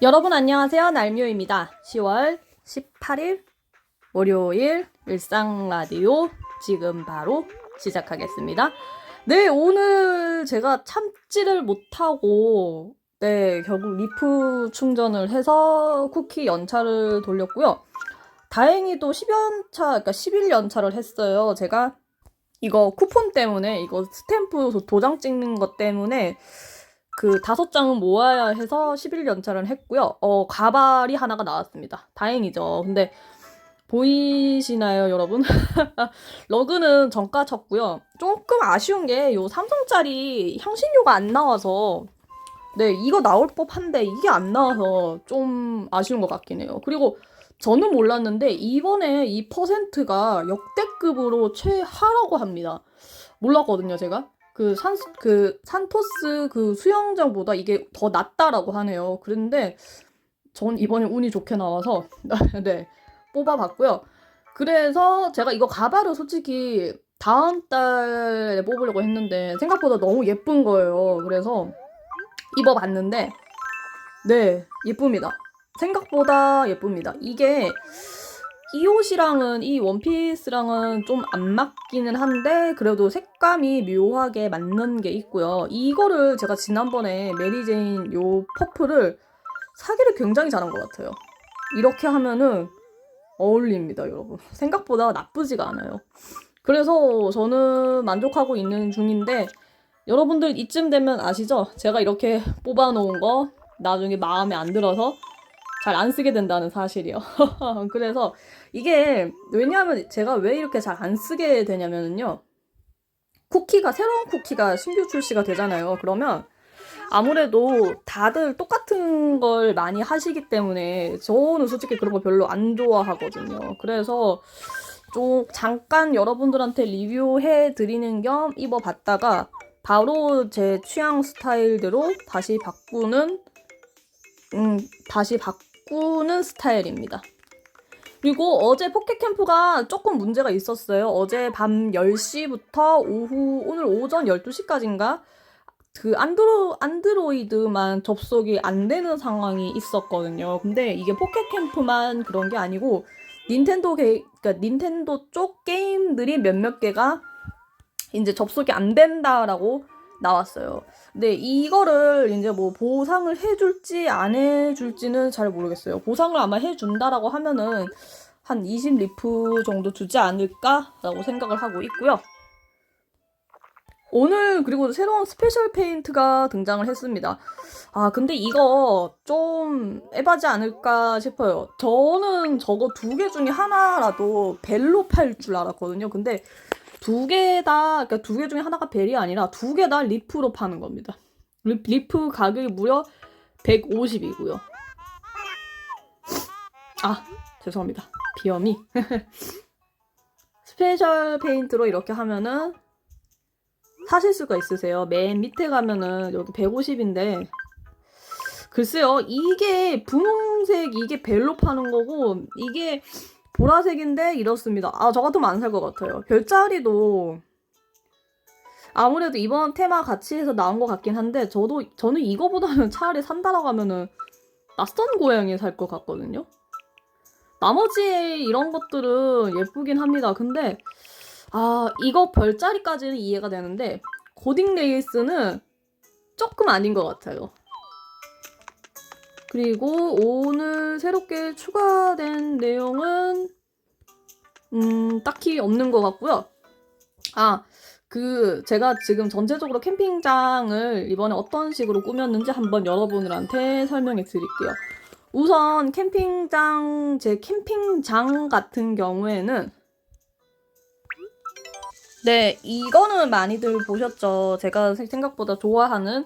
여러분 안녕하세요. 날묘입니다. 10월 18일 월요일 일상 라디오 지금 바로 시작하겠습니다. 네, 오늘 제가 참지를 못하고 네, 결국 리프 충전을 해서 쿠키 연차를 돌렸고요. 다행히도 10연차, 그러니까 11연차를 했어요. 제가 이거 쿠폰 때문에 이거 스탬프 도장 찍는 것 때문에 그 다섯 장은 모아야 해서 11 연차를 했고요. 어, 가발이 하나가 나왔습니다. 다행이죠. 근데 보이시나요, 여러분? 러그는 정가 쳤고요. 조금 아쉬운 게 요 삼성짜리 향신료가 안 나와서 네, 이거 나올 법한데 이게 안 나와서 좀 아쉬운 것 같긴 해요. 그리고 저는 몰랐는데 이번에 이 퍼센트가 역대급으로 최하라고 합니다. 몰랐거든요, 제가. 그 산, 그 산토스 그 수영장보다 이게 더 낫다라고 하네요. 그런데 전 이번에 운이 좋게 나와서 네 뽑아봤고요. 그래서 제가 이거 가발을 솔직히 다음 달에 뽑으려고 했는데 생각보다 너무 예쁜 거예요. 그래서 입어봤는데 네 예쁩니다. 생각보다 예쁩니다. 이게 이 옷이랑은 이 원피스랑은 좀 안 맞기는 한데 그래도 색감이 묘하게 맞는 게 있고요. 이거를 제가 지난번에 메리제인 요 퍼플을 사기를 굉장히 잘한 것 같아요. 이렇게 하면은 어울립니다, 여러분. 생각보다 나쁘지가 않아요. 그래서 저는 만족하고 있는 중인데 여러분들 이쯤 되면 아시죠? 제가 이렇게 뽑아놓은 거 나중에 마음에 안 들어서 잘 안 쓰게 된다는 사실이요. 그래서 이게 왜냐하면 제가 왜 이렇게 잘 안 쓰게 되냐면요. 쿠키가 새로운 쿠키가 신규 출시가 되잖아요. 그러면 아무래도 다들 똑같은 걸 많이 하시기 때문에 저는 솔직히 그런 거 별로 안 좋아하거든요. 그래서 좀 잠깐 여러분들한테 리뷰해 드리는 겸 입어봤다가 바로 제 취향 스타일대로 다시 바꾸는 음 다시 바꾸 는 스타일입니다. 그리고 어제 포켓캠프가 조금 문제가 있었어요. 어제 밤 10시부터 오후, 오늘 오전 12시까지인가? 그 안드로, 안드로이드만 접속이 안 되는 상황이 있었거든요. 근데 이게 포켓캠프만 그런 게 아니고, 닌텐도 게, 그러니까 닌텐도 쪽 게임들이 몇몇 개가 이제 접속이 안 된다라고 나왔어요. 근데 이거를 이제 뭐 보상을 해줄지 안 해줄지는 잘 모르겠어요. 보상을 아마 해준다라고 하면은 한 20리프 정도 주지 않을까라고 생각을 하고 있고요. 오늘 그리고 새로운 스페셜 페인트가 등장을 했습니다. 아 근데 이거 좀 에바지 않을까 싶어요. 저는 저거 두 개 중에 하나라도 벨로 팔 줄 알았거든요. 근데 두 개 다, 그러니까 두 개 중에 하나가 벨이 아니라 두 개 다 리프로 파는 겁니다. 리, 리프 가격이 무려 150이고요. 아, 죄송합니다. 비염이. 스페셜 페인트로 이렇게 하면은 사실 수가 있으세요. 맨 밑에 가면은 여기 150인데 글쎄요. 이게 분홍색 이게 벨로 파는 거고 이게 보라색인데 이렇습니다. 아, 저 같으면 안 살 것 같아요. 별자리도 아무래도 이번 테마 같이 해서 나온 것 같긴 한데 저도 저는 이거보다는 차라리 산다라고 하면은 낯선 고양이 살 것 같거든요. 나머지 이런 것들은 예쁘긴 합니다. 근데 아 이거 별자리까지는 이해가 되는데 고딩 레이스는 조금 아닌 것 같아요. 그리고 오늘 새롭게 추가된 내용은 음, 딱히 없는 것 같고요. 아, 그 제가 지금 전체적으로 캠핑장을 이번에 어떤 식으로 꾸몄는지 한번 여러분들한테 설명해 드릴게요. 우선 캠핑장 제 캠핑장 같은 경우에는 네, 이거는 많이들 보셨죠. 제가 생각보다 좋아하는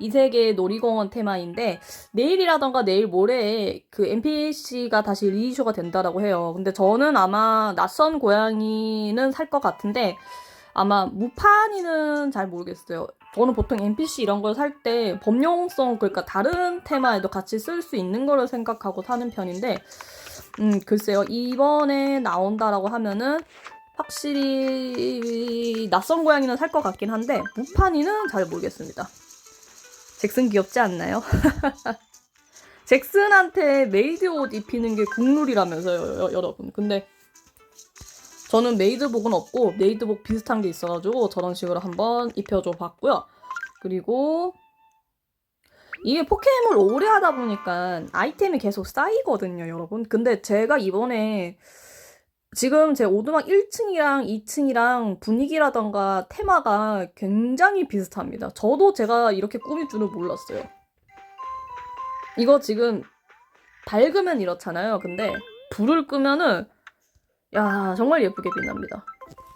이 세계 놀이공원 테마인데 내일이라던가 내일 모레에 그 NPC가 다시 리이슈가 된다라고 해요. 근데 저는 아마 낯선 고양이는 살 것 같은데 아마 무판이는 잘 모르겠어요. 저는 보통 NPC 이런 걸 살 때 범용성 그러니까 다른 테마에도 같이 쓸 수 있는 거를 생각하고 사는 편인데 음 글쎄요 이번에 나온다라고 하면은 확실히 낯선 고양이는 살 것 같긴 한데 무판이는 잘 모르겠습니다. 잭슨 귀엽지 않나요? 잭슨한테 메이드 옷 입히는 게 국룰이라면서요, 여- 여러분. 근데 저는 메이드복은 없고 메이드복 비슷한 게 있어가지고 저런 식으로 한번 입혀줘 봤고요. 그리고 이게 포켓몬을 오래 하다 보니까 아이템이 계속 쌓이거든요, 여러분. 근데 제가 이번에 지금 제 오두막 1층이랑 2층이랑 분위기라던가 테마가 굉장히 비슷합니다. 저도 제가 이렇게 꾸밀 줄은 몰랐어요. 이거 지금 밝으면 이렇잖아요. 근데 불을 끄면은 야 정말 예쁘게 빛납니다.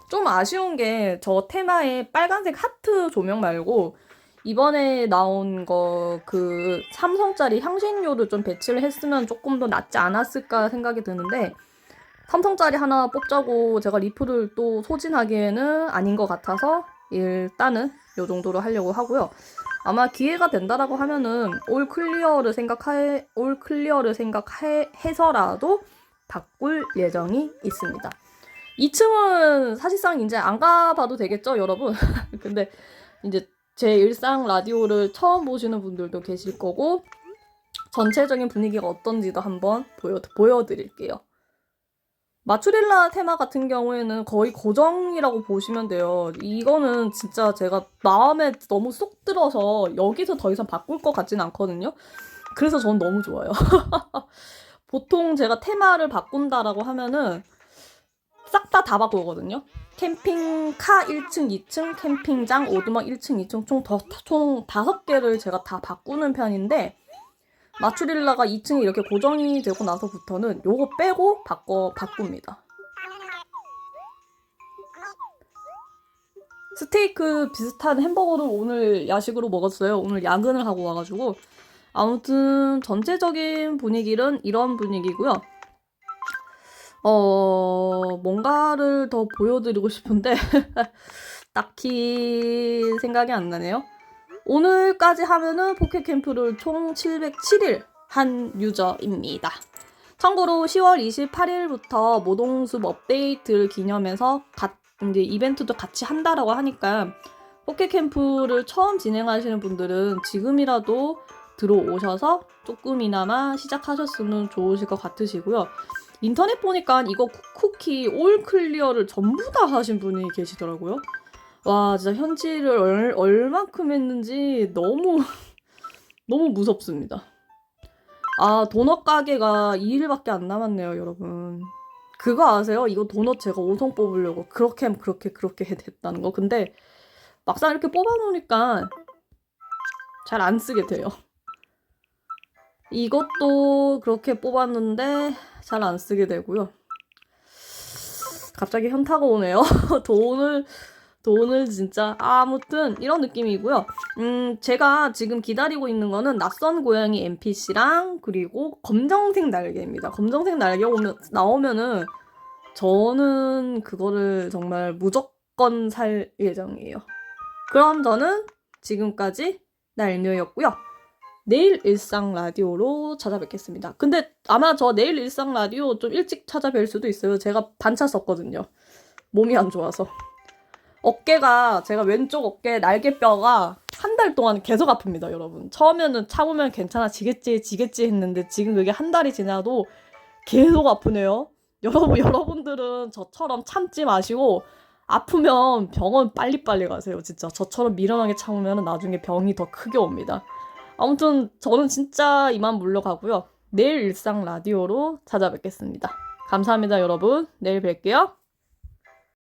좀 아쉬운 게 저 테마에 빨간색 하트 조명 말고 이번에 나온 거 그 삼성짜리 향신료를 좀 배치를 했으면 조금 더 낫지 않았을까 생각이 드는데 삼성짜리 하나 뽑자고 제가 리플을 또 소진하기에는 아닌 것 같아서 일단은 요 정도로 하려고 하고요. 아마 기회가 된다라고 하면은 올 클리어를 생각해 올 클리어를 생각해서라도 바꿀 예정이 있습니다. 2층은 사실상 이제 안 가봐도 되겠죠, 여러분. 근데 이제 제 일상 라디오를 처음 보시는 분들도 계실 거고 전체적인 분위기가 어떤지도 한번 보여 보여드릴게요. 마추릴라 테마 같은 경우에는 거의 고정이라고 보시면 돼요. 이거는 진짜 제가 마음에 너무 쏙 들어서 여기서 더 이상 바꿀 것 같진 않거든요. 그래서 전 너무 좋아요. 보통 제가 테마를 바꾼다라고 하면은 싹 다다 바꾸거든요. 캠핑카 1층, 2층, 캠핑장, 오두막 1층, 2층 총, 더, 총 5개를 제가 다 바꾸는 편인데 마추릴라가 2층이 이렇게 고정이 되고 나서부터는 요거 빼고 바꿔 바꿉니다. 스테이크 비슷한 햄버거를 오늘 야식으로 먹었어요. 오늘 야근을 하고 와가지고 아무튼 전체적인 분위기는 이런 분위기고요. 어 뭔가를 더 보여드리고 싶은데 딱히 생각이 안 나네요. 오늘까지 하면은 포켓캠프를 총 707일 한 유저입니다. 참고로 10월 28일부터 모동숲 업데이트를 기념해서 가, 이제 이벤트도 같이 한다라고 하니까 포켓캠프를 처음 진행하시는 분들은 지금이라도 들어오셔서 조금이나마 시작하셨으면 좋으실 것 같으시고요. 인터넷 보니까 이거 쿠키 올 클리어를 전부 다 하신 분이 계시더라고요. 와 진짜 현질을 얼, 얼만큼 했는지 너무 너무 무섭습니다. 아 도넛 가게가 2일밖에 안 남았네요 여러분. 그거 아세요? 이거 도넛 제가 5성 뽑으려고 그렇게 그렇게 그렇게 됐다는 거. 근데 막상 이렇게 뽑아놓으니까 잘 안 쓰게 돼요. 이것도 그렇게 뽑았는데 잘 안 쓰게 되고요. 갑자기 현타가 오네요. 돈을 돈을 진짜 아무튼 이런 느낌이고요. 음 제가 지금 기다리고 있는 거는 낯선 고양이 NPC랑 그리고 검정색 날개입니다. 검정색 날개 오면 나오면은 저는 그거를 정말 무조건 살 예정이에요. 그럼 저는 지금까지 날묘였고요. 내일 일상 라디오로 찾아뵙겠습니다. 근데 아마 저 내일 일상 라디오 좀 일찍 찾아뵐 수도 있어요. 제가 반차 썼거든요. 몸이 안 좋아서. 어깨가 제가 왼쪽 어깨 날개뼈가 한 달 동안 계속 아픕니다, 여러분. 처음에는 참으면 괜찮아지겠지, 지겠지 했는데 지금 그게 한 달이 지나도 계속 아프네요. 여러분, 여러분들은 저처럼 참지 마시고 아프면 병원 빨리빨리 가세요, 진짜. 저처럼 미련하게 참으면 나중에 병이 더 크게 옵니다. 아무튼 저는 진짜 이만 물러가고요. 내일 일상 라디오로 찾아뵙겠습니다. 감사합니다, 여러분. 내일 뵐게요.